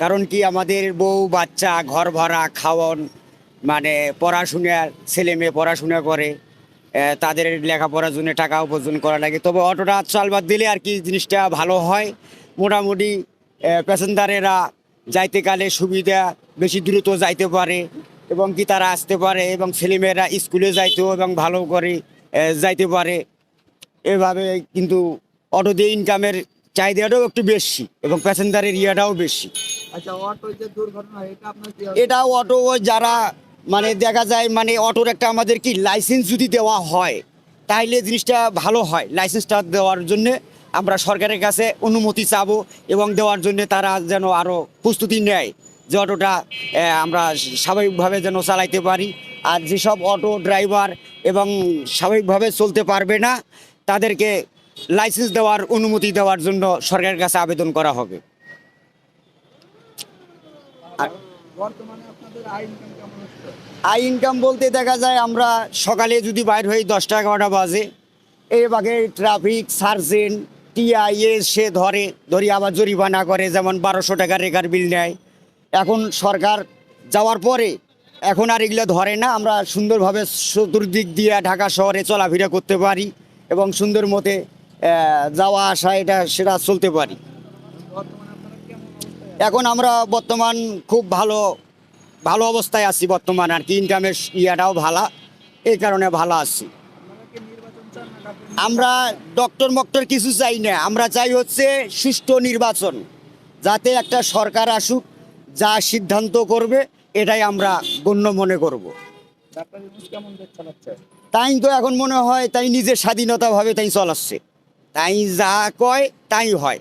কারণ কি আমাদের বউ, বাচ্চা, ঘর ভরা খাওয়ন মানে পড়াশোনার ছেলে মেয়ে পড়াশোনা করে তাদের লেখাপড়ার জন্য টাকা উপার্জন করা লাগে। তবে অটোটা চালবাদ দিলে আর কি জিনিসটা ভালো হয়। মোটামুটি প্যাসেঞ্জারেরা যাইতে কালে সুবিধা বেশি দ্রুত যাইতে পারে এবং কি তারা আসতে পারে এবং ছেলেমেয়েরা স্কুলে যাইতেও এবং ভালো করে যাইতে পারে। এভাবে কিন্তু অটো দিয়ে ইনকামের চাহিদাটাও একটু বেশি এবং প্যাসেঞ্জারের ইয়েটাও বেশি। আচ্ছা দুর্ঘটনা এটা আপনার অটো ওই যারা মানে দেখা যায় মানে অটোর একটা আমাদের কি লাইসেন্স যদি দেওয়া হয় তাহলে জিনিসটা ভালো হয়। লাইসেন্সটা দেওয়ার জন্য আমরা সরকারের কাছে অনুমতি চাবো এবং দেওয়ার জন্য তারা যেন আরও প্রস্তুতি নেয় যে অটোটা আমরা স্বাভাবিকভাবে যেন চালাইতে পারি। আর যেসব অটো ড্রাইভার এবং স্বাভাবিকভাবে চলতে পারবে না তাদেরকে লাইসেন্স দেওয়ার অনুমতি দেওয়ার জন্য সরকারের কাছে আবেদন করা হবে। আই ইনকাম বলতে দেখা যায় আমরা সকালে যদি বাইর হই দশটা এগারোটা বাজে এই বাগে ট্রাফিক সার্জেন্ট টিআইএ সে ধরে ধরি আবার জরিমানা করে যেমন বারোশো টাকা রেকার বিল নেয়। এখন সরকার যাওয়ার পরে এখন আর এগুলো ধরে না আমরা সুন্দরভাবে চতুর্দিক দিয়ে ঢাকা শহরে চলাফেরা করতে পারি এবং সুন্দর মতে যাওয়া আসা, এটা সেটা চলতে পারি। এখন আমরা বর্তমান খুব ভালো ভালো অবস্থায় আছি বর্তমান আর কি ইনকামের ইয়াটাও ভালো, এই কারণে ভালো আছি। আমরা ডক্টর মক্টর কিছু চাই না, আমরা চাই হচ্ছে সুষ্ঠু নির্বাচন, যাতে একটা সরকার আসুক, যা সিদ্ধান্ত করবে, এটাই আমরা গণ্য মনে করব। তাই তো এখন মনে হয় তাই নিজের স্বাধীনতাভাবে তাই চলাচ্ছে তাই যা কয় তাই হয়।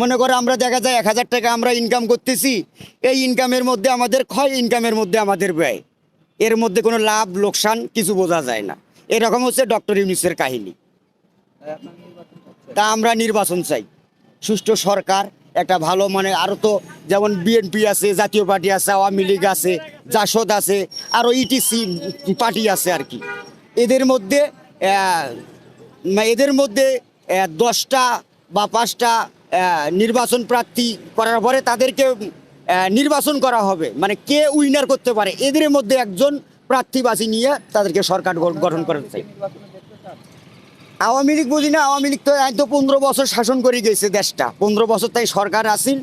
মনে করো আমরা দেখা যায় এক হাজার টাকা আমরা ইনকাম করতেছি, এই ইনকামের মধ্যে আমাদের ক্ষয় ইনকামের মধ্যে আমাদের ব্যয়। এর মধ্যে কোনো লাভ, লোকসান কিছু বোঝা যায় না। এরকম হচ্ছে ডক্টর ইউনিসের কাহিনী। তা আমরা নির্বাচন চাই। সুষ্ঠু সরকার, একটা ভালো মানে আরও তো যেমন বিএনপি আছে, জাতীয় পার্টি আছে, আওয়ামী লীগ আছে, জাসদ আছে আরও ইটিসি পার্টি আছে আর কি। এদের মধ্যে এদের মধ্যে দশটা বা পাঁচটা নির্বাচন প্রার্থী করার পরে তাদেরকে নির্বাচন করা হবে। মানে কে উইনার করতে পারে, এদের মধ্যে একজন প্রার্থী বাছি নিয়ে তাদেরকে সরকার গঠন করতে চাই। আওয়ামী লীগ বুঝি না? আওয়ামী লীগ তো এক তো পনেরো বছর শাসন করে গেছে দেশটা। পনেরো বছর তাই সরকার আসিল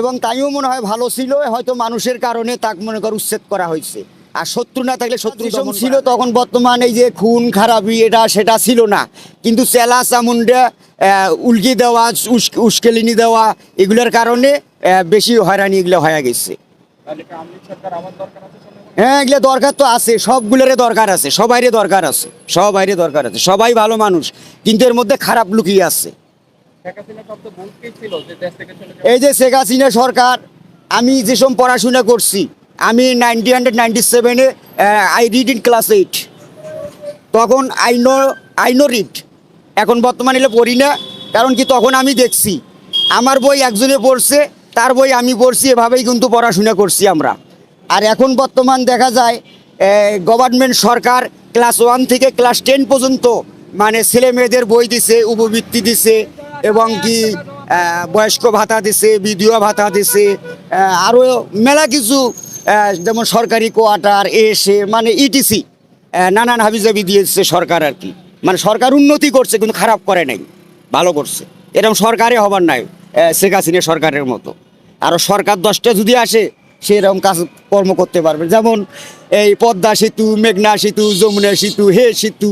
এবং তাইও মনে হয় ভালো ছিল, হয়তো মানুষের কারণে তাকে মনে কর উচ্ছেদ করা হয়েছে। আর শত্রু না থাকলে শত্রু ছিল তখন বর্তমান এই যে খুন খারাপি এটা সেটা ছিল না। কিন্তু চেলা চামুন্ডা উল্কি দেওয়া উস- উস্কেলিনি দেওয়া এগুলোর কারণে বেশি হয়রানি এগুলো হয়ে গেছে। হ্যাঁ এগুলো দরকার তো আছে। সবগুলোরে দরকার আছে। সবাইরে দরকার আছে। সবাইরে দরকার আছে। সবাই ভালো মানুষ। কিন্তু এর মধ্যে খারাপ লুকিয়ে আছে। এই যে শেখ হাসিনা সরকার আমি যেসব পড়াশোনা করছি আমি নাইনটিন হান্ড্রেড নাইনটি সেভেনে I read in class eight তখন I know I know read এখন বর্তমানে এলে পড়ি না, কারণ কি তখন আমি দেখছি। আমার বই একজনে পড়ছে, তার বই আমি পড়ছি, এভাবেই কিন্তু পড়াশোনা করছি আমরা। আর এখন বর্তমান দেখা যায় গভর্নমেন্ট সরকার ক্লাস ওয়ান থেকে ক্লাস টেন পর্যন্ত মানে ছেলে মেয়েদের বই দিছে, উপবৃত্তি দিছে, এবং কি বয়স্ক ভাতা দিছে, বিধবা ভাতা দিছে আরও মেলা কিছু যেমন সরকারি কোয়ার্টার এসে মানে ইটিসি নানান হাবিজাবি দিয়েছে সরকার আর কি। মানে সরকার উন্নতি করছে, কিন্তু খারাপ করে নাই, ভালো করছে। এরকম সরকারে হবার নাই শেখ হাসিনা সরকারের মতো। আরও সরকার দশটা যদি আসে, সেরকম কাজ কর্ম করতে পারবে। যেমন এই পদ্মা সেতু, মেঘনা সেতু, যমুনা সেতু, হে সেতু,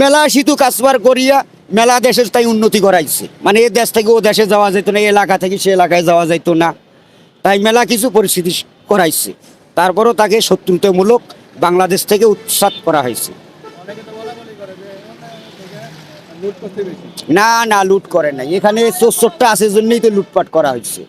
মেলা সেতু কাজবার করিয়া মেলা দেশে তাই উন্নতি করাইছে। মানে এ দেশ থেকে ও দেশে যাওয়া যেত না এলাকা থেকে সে এলাকায় যাওয়া যেত না। তাই মেলা কিছু পরিস্থিতি করাইছে। তারপরও তাকে শত্রুতামূলক বাংলাদেশ থেকে উৎসাত করা হয়েছে। না না, লুট করে নাই। এখানে চোর চোরটা আছে জন্যই তো লুটপাট করা হয়েছে।